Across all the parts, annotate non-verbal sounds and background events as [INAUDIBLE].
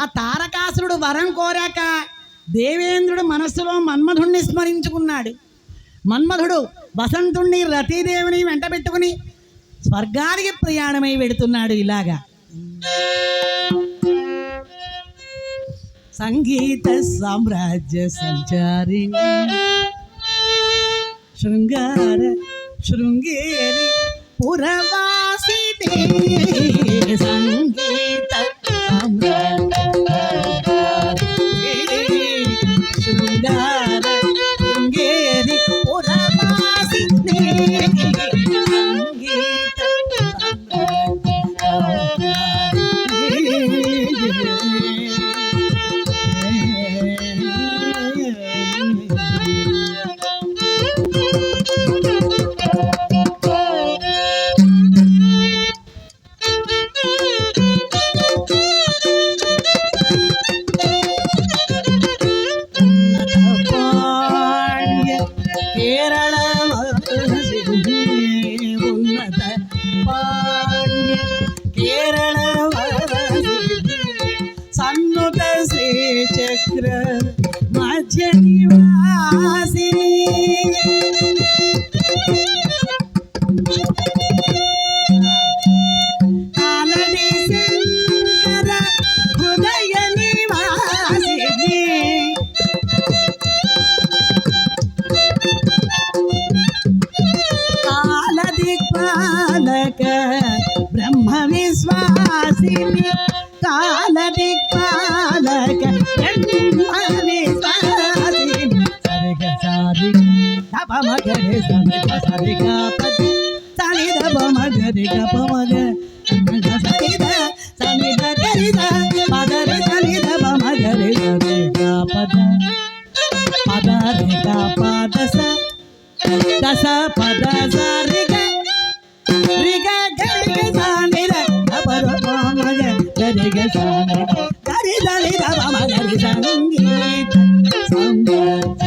ఆ తారకాసురుడు వరం కోరాక దేవేంద్రుడు మనస్సులో మన్మధుణ్ణి స్మరించుకున్నాడు. మన్మధుడు వసంతుణ్ణి రతీదేవిని వెంట పెట్టుకుని స్వర్గానికి ప్రయాణమై వెడుతున్నాడు ఇలాగా. సంగీత సామ్రాజ్య సంచారిణి శృంగార శృంగేరి పురవాసి సంగీత దశ పద సరిగ రిగ గరిగ సానిద అపర మగ గరిగ సాని గరి దని దమ మగరి సంగీత సంగీత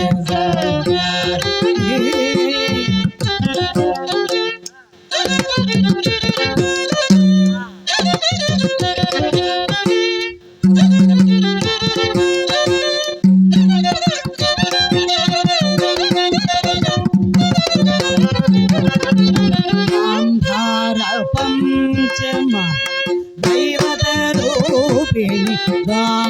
దైవత రూపిణి గాంధార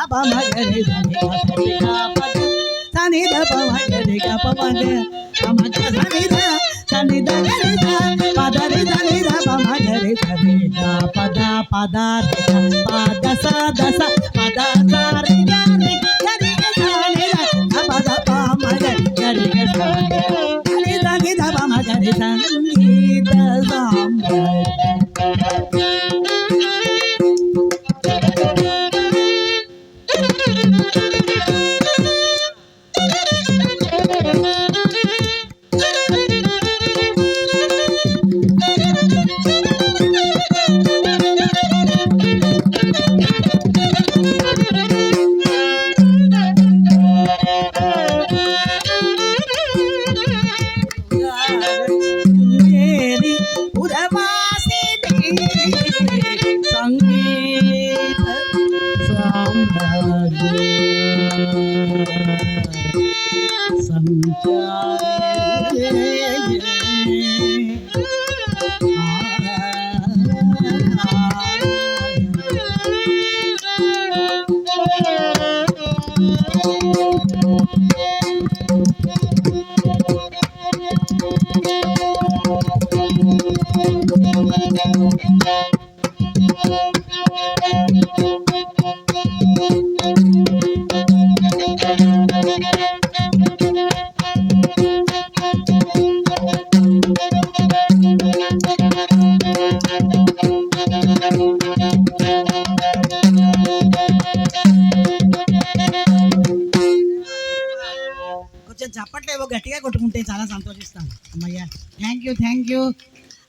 దపమగరి ధనిపద సని దపమగరి గపమగ పమగ సనిద సనిద గరిద పదరి ధని దపమగరి ధనిద పద పద పద స దస పద సారి గరి గరి సాని పద పమగ గరి సాని గరి ధని దపమగరి సంగీత సామ్రాజ్య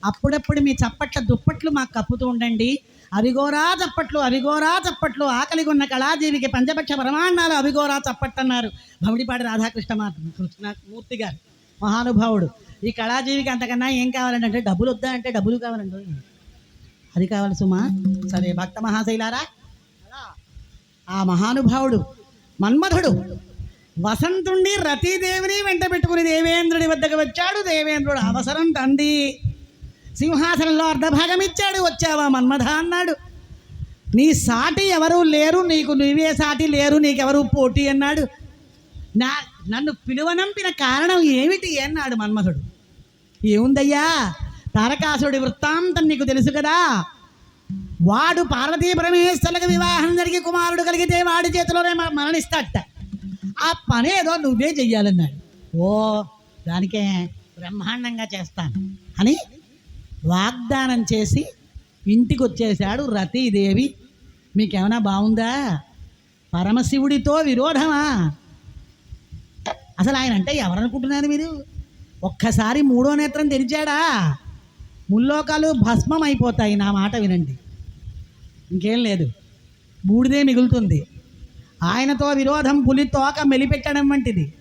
అప్పుడప్పుడు మీ చప్పట్ల దుప్పట్లు మాకు కప్పుతూ ఉండండి. అవిగోరా చప్పట్లు అవిగోరా చప్పట్లు ఆకలిగా ఉన్న కళాజీవికి పంచపక్ష ప్రమాణాలు అవిగోరా చప్పట్లు అన్నారు భమిడిపాటి రాధాకృష్ణ కృష్ణమూర్తి మూర్తి గారు మహానుభావుడు. ఈ కళాజీవికి అంతకన్నా ఏం కావాలంటే అంటే డబ్బులు వద్దా అంటే డబ్బులు కావాలండి. అది కావాలి సుమా. సరే భక్త మహాశైలారా. ఆ మహానుభావుడు మన్మధుడు వసంతుణ్ణి రతీదేవిని వెంట పెట్టుకుని దేవేంద్రుడి వద్దకు వచ్చాడు. దేవేంద్రుడు అవసరం తంది సింహాసనంలో అర్ధభాగం ఇచ్చాడు వచ్చావా మన్మథ అన్నాడు. నీ సాటి ఎవరు లేరు నీకు నువ్వే సాటి లేరు నీకెవరు పోటీ అన్నాడు. నా నన్ను పిలువనంపిన కారణం ఏమిటి అన్నాడు మన్మథుడు. ఏముందయ్యా? తారకాసురుడి వృత్తాంతం నీకు తెలుసు కదా. వాడు పార్వతీ పరమేశ్వరులకు వివాహం జరిగి కుమారుడు కలిగితే వాడి చేతిలోనే మరణిస్తాట ఆ పనేదో నువ్వే చెయ్యాలన్నాడు. ఓ దానికే బ్రహ్మాండంగా చేస్తాను. అని వాగ్దానం చేసి ఇంటికి వచ్చేశాడు రతీదేవి. మీకేమైనా బాగుందా? పరమశివుడితో విరోధమా? అసలు ఆయన అంటే ఎవరనుకుంటున్నారు మీరు? ఒక్కసారి మూడో నేత్రం తెరిచాడా? ముల్లోకాలు భస్మం అయిపోతాయి నా మాట వినండి. ఇంకేం లేదు. బూడిదే మిగులుతుంది. ఆయనతో విరోధం పులి తోక మెలిపెట్టడం వంటిది.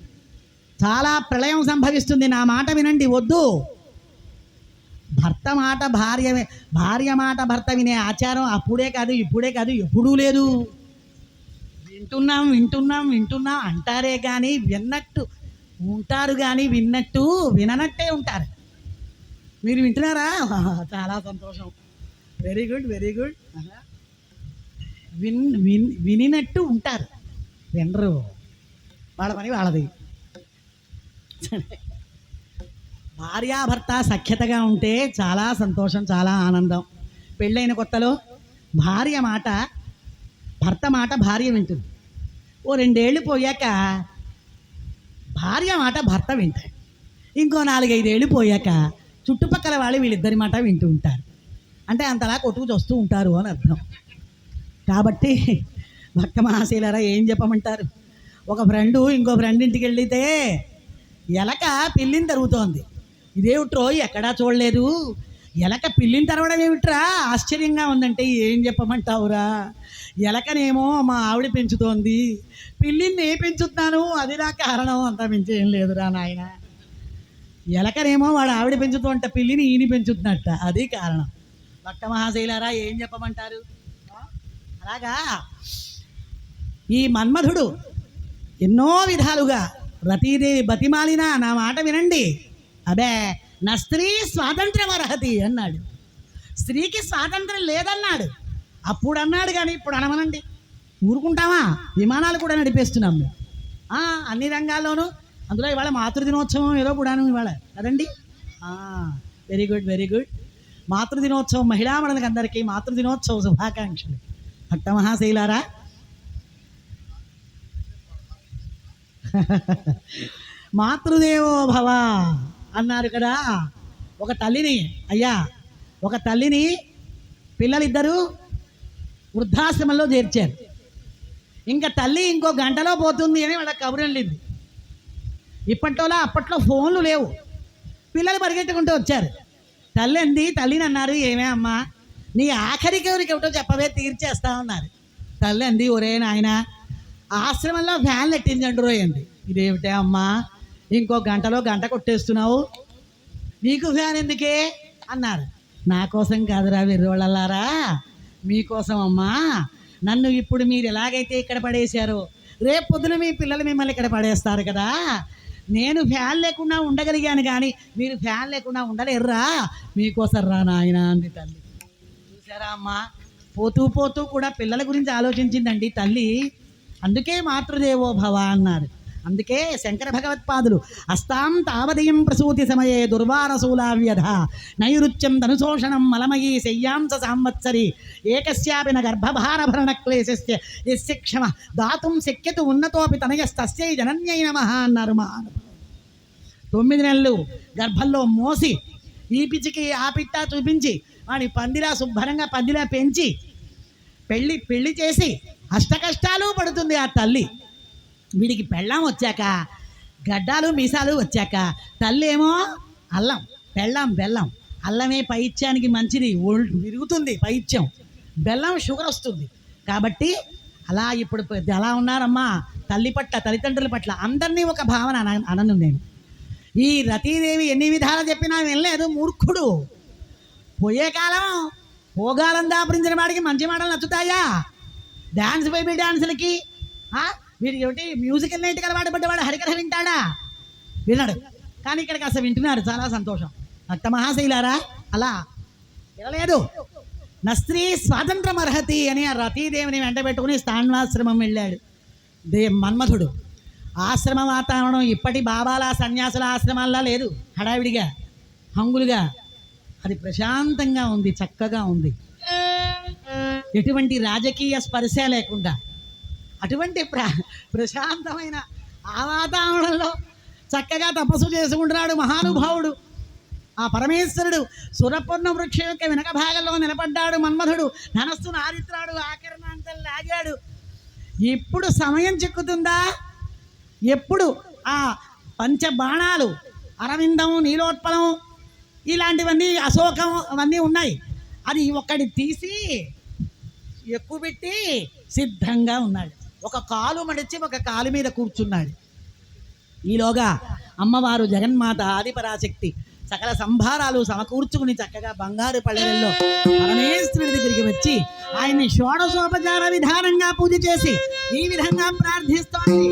చాలా ప్రళయం సంభవిస్తుంది నా మాట వినండి వద్దు. భర్త మాట భార్య భార్య మాట భర్త వినే ఆచారం అప్పుడే కాదు ఇప్పుడే కాదు ఎప్పుడూ లేదు. వింటున్నాం వింటున్నాం వింటున్నాం అంటారే కానీ విన్నట్టు ఉంటారు కానీ విన్నట్టు విననట్టే ఉంటారు. మీరు వింటున్నారా? చాలా సంతోషం. వెరీ గుడ్ వెరీ గుడ్ విన్ విన్ వినినట్టు ఉంటారు. వినరు. వాళ్ళ పని వాళ్ళది. భార్యాభర్త సఖ్యతగా ఉంటే చాలా సంతోషం చాలా ఆనందం. పెళ్ళైన కొత్తలో భార్య మాట భర్త మాట భార్య వింటుంది. ఓ రెండేళ్ళు పోయాక భార్య మాట భర్త వింటాడు ఇంకో నాలుగైదేళ్ళు పోయాక చుట్టుపక్కల వాళ్ళు వీళ్ళిద్దరి మాట వింటూ ఉంటారు. అంటే అంతలా కొట్టుకు చూస్తూ ఉంటారు అని అర్థం. కాబట్టి భక్త మహాశీలరా ఏం చెప్పమంటారు? ఒక ఫ్రెండు ఇంకో ఫ్రెండ్ ఇంటికి వెళ్తే ఎలక పిల్లిని తరుగుతోంది. ఇదేమిట్రో? ఎక్కడా చూడలేదు. ఎలక పిల్లిని తరవడం ఏమిట్రా? ఆశ్చర్యంగా ఉందంటే ఏం చెప్పమంటావురా? ఎలకనేమో మా ఆవిడ పెంచుతోంది. పిల్లిని ఏ పెంచుతున్నాను. అది నా కారణం. అంతా మించి లేదురా నాయన. ఎలకనేమో వాడు ఆవిడ పెంచుతుంట పిల్లిని ఈయన పెంచుతున్నట్ట. అది కారణం. భక్త మహాశైలారా ఏం చెప్పమంటారు? అలాగా? ఈ మన్మధుడు ఎన్నో విధాలుగా రతీదేవి బతిమాలినా నా మాట వినండి. అబే నా స్త్రీ స్వాతంత్ర్యం అర్హతి అన్నాడు. స్త్రీకి స్వాతంత్రం లేదన్నాడు. అప్పుడు అన్నాడు కానీ ఇప్పుడు అనమనండి. ఊరుకుంటామా? విమానాలు కూడా నడిపేస్తున్నాం మేము. ఆ, అన్ని రంగాల్లోనూ. అందులో ఇవాళ మాతృదినోత్సవం ఏదో కూడాను ఇవాళ. కదండి? వెరీ గుడ్ వెరీ గుడ్ మాతృదినోత్సవం మహిళామణులకు అందరికీ మాతృదినోత్సవ శుభాకాంక్షలు. భక్త మహాశైలారా [LAUGHS] మాతృదేవో భవ. అన్నారు కదా. ఒక తల్లిని అయ్యా ఒక తల్లిని పిల్లలిద్దరూ వృద్ధాశ్రమంలో చేర్చారు. ఇంకా తల్లి ఇంకో గంటలో పోతుంది అని వాళ్ళ కబురు వెళ్ళింది ఇప్పట్లోలా అప్పట్లో ఫోన్లు లేవు. పిల్లలు పరిగెట్టుకుంటూ వచ్చారు. తల్లి అంది తల్లిని అన్నారు ఏమే అమ్మా నీ ఆఖరికి ఎవరికి ఏమిటో చెప్పవే తీర్చేస్తా ఉన్నారు తల్లి అంది ఒరే నాయన ఆశ్రమంలో ఫ్యాన్లు ఎట్టించండి రోయండి ఇదేమిటే అమ్మా ఇంకో గంటలో గంట కొట్టేస్తున్నావు? నీకు ఫ్యాన్ ఎందుకే? అన్నారు. నా కోసం కాదురా వెర్రోళ్ళలారా మీకోసం అమ్మా. నన్ను ఇప్పుడు మీరు ఎలాగైతే ఇక్కడ పడేశారో రేపు పొద్దున మీ పిల్లలు మిమ్మల్ని ఇక్కడ పడేస్తారు కదా. నేను ఫ్యాన్ లేకుండా ఉండగలిగాను కానీ మీరు ఫ్యాన్ లేకుండా ఉండలేర్రా. మీకోసం రా నాయన అంది తల్లి. చూసారా అమ్మా? పోతూ పోతూ కూడా పిల్లల గురించి ఆలోచించిందండి తల్లి. అందుకే మాతృదేవో భవ అన్నారు. అందుకే శంకర భగవత్పాదులు అస్తాం తావదయం ప్రసూతి సమయే దుర్వారశూలావ్యధ. నైరుత్యం ధనుశోషణం మలమయీ శయ్యాంస సాంవత్సరి. ఏకస్యాపి న గర్భభారభరణ క్లేశస్య. యస్య క్షమ దాతుం శక్యతు ఉన్నతోపి తనయస్తస్యై జనన్యై నమ అన్నారు మా తొమ్మిది నెలలు గర్భంలో మోసి ఈ పిచ్చికి ఆ పిట్ట చూపించి వాడి పందిలా శుభ్రంగా పందిలా పెంచి పెళ్ళి పెళ్ళి చేసి అష్ట కష్టాలు పడుతుంది ఆ తల్లి. వీడికి పెళ్ళాం వచ్చాక గడ్డాలు మీసాలు వచ్చాక తల్లి ఏమో అల్లం పెళ్ళాం బెల్లం. అల్లమే పైత్యానికి మంచిది విరుగుతుంది పైత్యం. బెల్లం షుగర్ వస్తుంది. కాబట్టి అలా ఇప్పుడు అలా ఎలా ఉన్నారమ్మా తల్లి పట్ల తల్లిదండ్రుల పట్ల అందరినీ ఒక భావన అన అనను నేను. ఈ రతీదేవి ఎన్ని విధాలు చెప్పినా వినలేదు మూర్ఖుడు. పోయే కాలం పోగాలం దాపురించిన వాడికి మంచి మాటలు నచ్చుతాయా? డ్యాన్స్ బేబీ డ్యాన్సులకి వీడికి ఏమిటి? మ్యూజికల్ నైట్ అలవాటు పడ్డవాడు హరికథ వింటాడా? వినడు కానీ ఇక్కడికి అసలు వింటున్నారు చాలా సంతోషం. భక్త మహాశైలారా అలా వినలేదు. నా స్త్రీ స్వాతంత్రం అర్హతి అని ఆ రతీదేవిని వెంట పెట్టుకుని స్థానాశ్రమం వెళ్ళాడు. దే మన్మథుడు ఆశ్రమ వాతావరణం ఇప్పటి బాబాల సన్యాసుల ఆశ్రమాల్లో లేదు. హడావిడిగా హంగులుగా. అది ప్రశాంతంగా ఉంది చక్కగా ఉంది. ఎటువంటి రాజకీయ స్పర్శ లేకుండా. అటువంటి ప్ర ప్రశాంతమైన ఆ వాతావరణంలో చక్కగా తపస్సు చేసుకుంటున్నాడు మహానుభావుడు. ఆ పరమేశ్వరుడు సురపూర్ణ వృక్షం యొక్క వెనక భాగంలో నిలబడ్డాడు. మన్మధుడు ధనస్సు నారిత్రాడు ఆకరణాంతలు లాగాడు. ఇప్పుడు సమయం చిక్కుతుందా? ఎప్పుడు? ఆ పంచబాణాలు అరవిందం నీలోత్పలం ఇలాంటివన్నీ అశోకం అవన్నీ ఉన్నాయి. అది ఒక్కడి తీసి ఎక్కువ పెట్టి సిద్ధంగా ఉన్నాడు. ఒక కాలు మడిచి ఒక కాలు మీద కూర్చున్నాడు. ఈలోగా అమ్మవారు జగన్మాత ఆదిపరాశక్తి సకల సంభారాలు సమకూర్చుకుని చక్కగా బంగారు పల్లెల్లో పరమేశ్వరుడి దగ్గరికి వచ్చి ఆయన్ని షోడశోపచార విధానంగా పూజ చేసి ఈ విధంగా ప్రార్థిస్తోంది.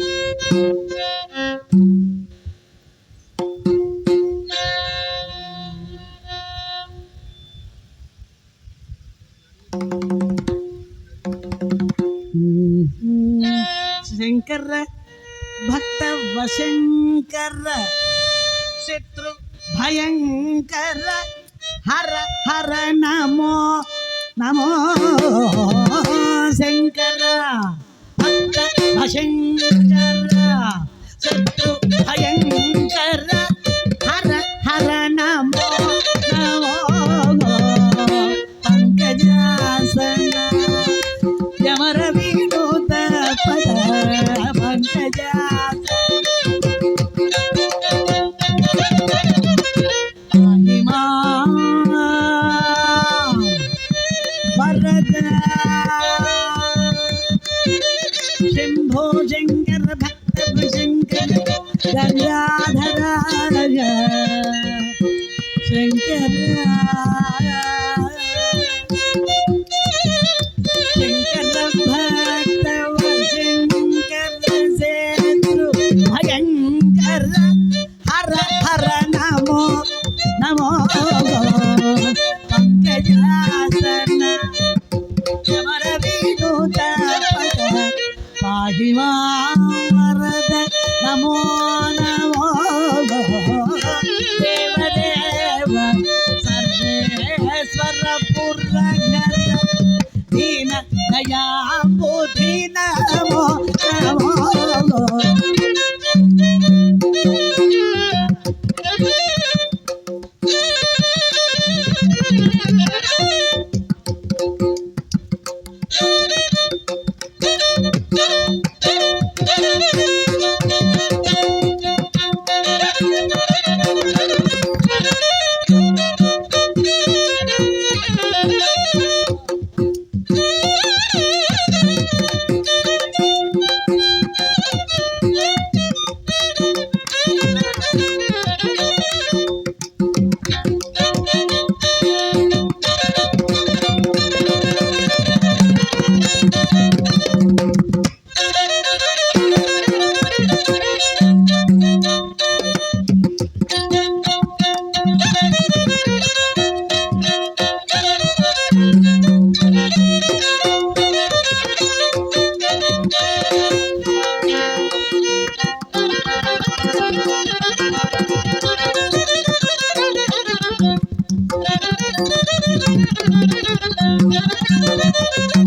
శంకర భక్త వశంకర. శత్రు భయంకర. హర హర నమో నమో శంకర. భక్త వశంకర. ー。Thank you.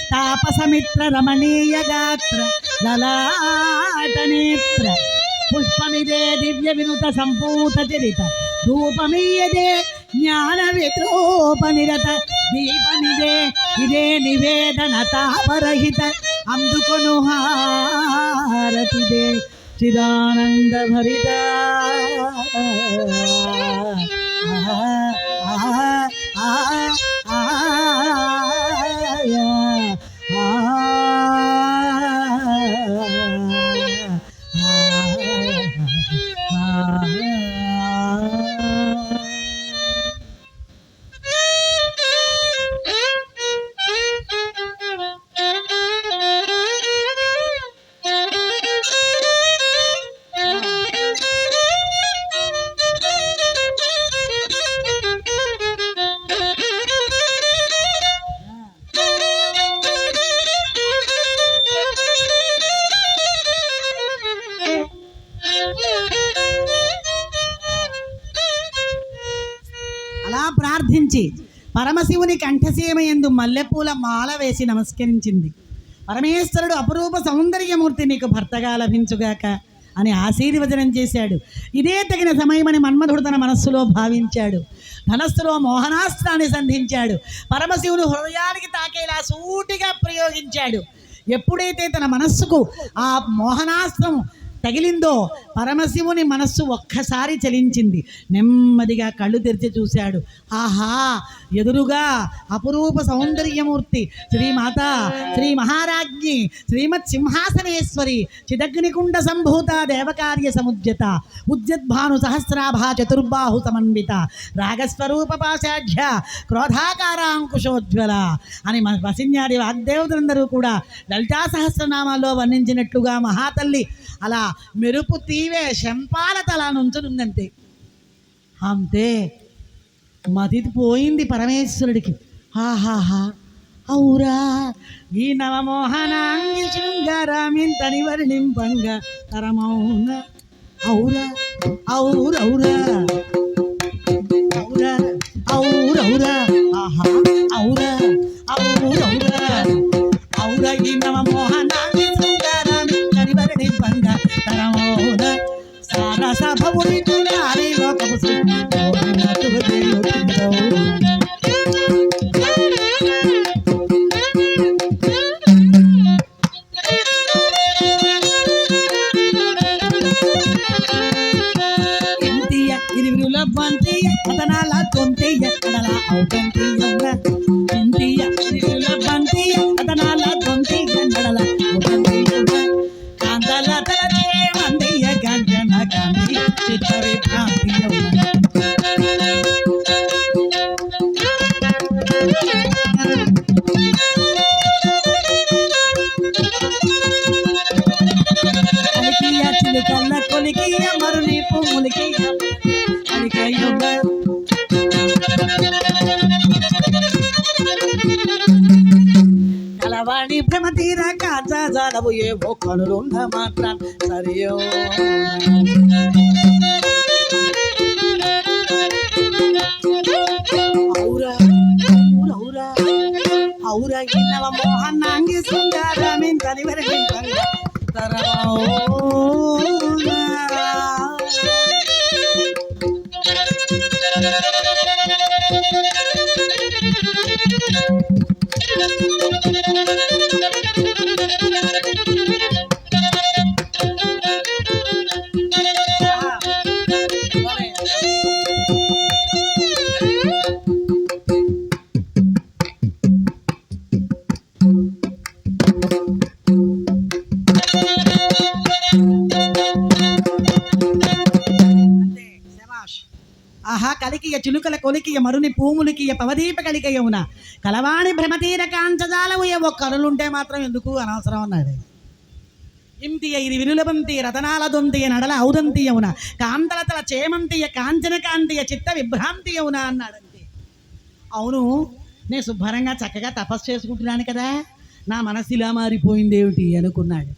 తాపసమిత్ర రమణీయ గాత్ర లలాటనేత్ర పుష్పమిదే దివ్య వినుత సంపూత చరిత ధూపమీయదే జ్ఞాన విత్రోపనిరత దీపమిదే ఇదే నివేదన తాపరహిత అందుకొను హారతిదే చిదానంద భరిత మాల వేసి నమస్కరించింది. పరమేశ్వరుడు అపరూప సౌందర్యమూర్తి నీకు భర్తగా లభించుగాక అని ఆశీర్వచనం చేశాడు. ఇదే తగిన సమయమని మన్మధుడు తన మనస్సులో భావించాడు. ధనస్సులో మోహనాస్త్రాన్ని సంధించాడు. పరమశివుడు హృదయానికి తాకేలా సూటిగా ప్రయోగించాడు. ఎప్పుడైతే తన మనస్సుకు ఆ మోహనాస్త్రం తగిలిందో పరమశివుని మనస్సు ఒక్కసారి చలించింది. నెమ్మదిగా కళ్ళు తెరిచి చూశాడు. ఆహా! ఎదురుగా అపురూప సౌందర్యమూర్తి శ్రీమాత శ్రీ మహారాజ్ఞి శ్రీమత్ సింహాసనేశ్వరి చిదగ్నికుండ సంభూత దేవకార్య సముద్యత ఉద్యద్భాను సహస్రాభా చతుర్బాహు సమన్విత రాగస్వరూప పాశాఢ్య క్రోధాకారాంకుశోజ్వల అని మన వసిన్యాది వాగ్దేవతలందరూ కూడా లలితా సహస్రనామాల్లో వర్ణించినట్లుగా మహాతల్లి అలా మెరుపు తీవే శంపాల తల నుంచునుందంతే. అంతే. మతి పోయింది పరమేశ్వరుడికి ఆహాహా ఔరా ఈ నవమోహనాంగి శృంగారామింతని వర్ణింపంగా తరమౌన ఔరా ఔరౌరా ఔరా ఔరౌరా ఆహా ఔరా ఔరౌరా ఔరా ఈ నవమోహనాంగి సభవుని తులారి లోకము ये वो करुण धमा सरियो। కలికియ కొలికియ మరుని పూములికియ పవదీప కలికయమున కలవాణి భ్రమతీర కాంచజాలవు ఏవో కరులుంటే మాత్రం ఎందుకు అనవసరం అన్నాడు. ఇంతియ ఇది వినులబంతి రతనాల దొంతియ నడల ఔదంతియవున కాంతలతల చేమంతియ కాంచన కాంతియ చిత్త విభ్రాంతియవున అన్నాడంతే అవును నేను శుభ్రంగా చక్కగా తపస్సు చేసుకుంటున్నాను కదా. నా మనసు ఇలా మారిపోయింది ఏమిటి అనుకున్నాడు.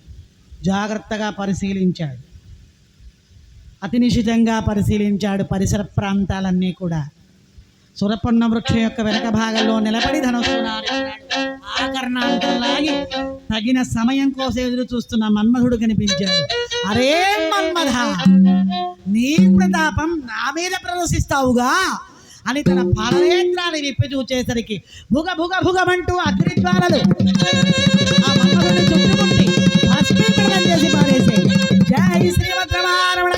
జాగ్రత్తగా పరిశీలించాడు. అతి నిశితంగా పరిశీలించాడు పరిసర ప్రాంతాలన్నీ కూడా. సురపన్న వృక్షం యొక్క వెనక భాగంలో నిలబడి ధనస్సు తగిన సమయం కోసం ఎదురు చూస్తున్న మన్మధుడు కనిపించాడు. అరే మన్మధ నీ ప్రతాపం నా మీద ప్రదర్శిస్తావుగా అని తన పాలనేత్రాన్ని విప్పి చూచేసరికి భుగ భుగ భుగమంటూ అగ్నిద్వారలు చేసి పారేసే జై శ్రీమద్రమారమణ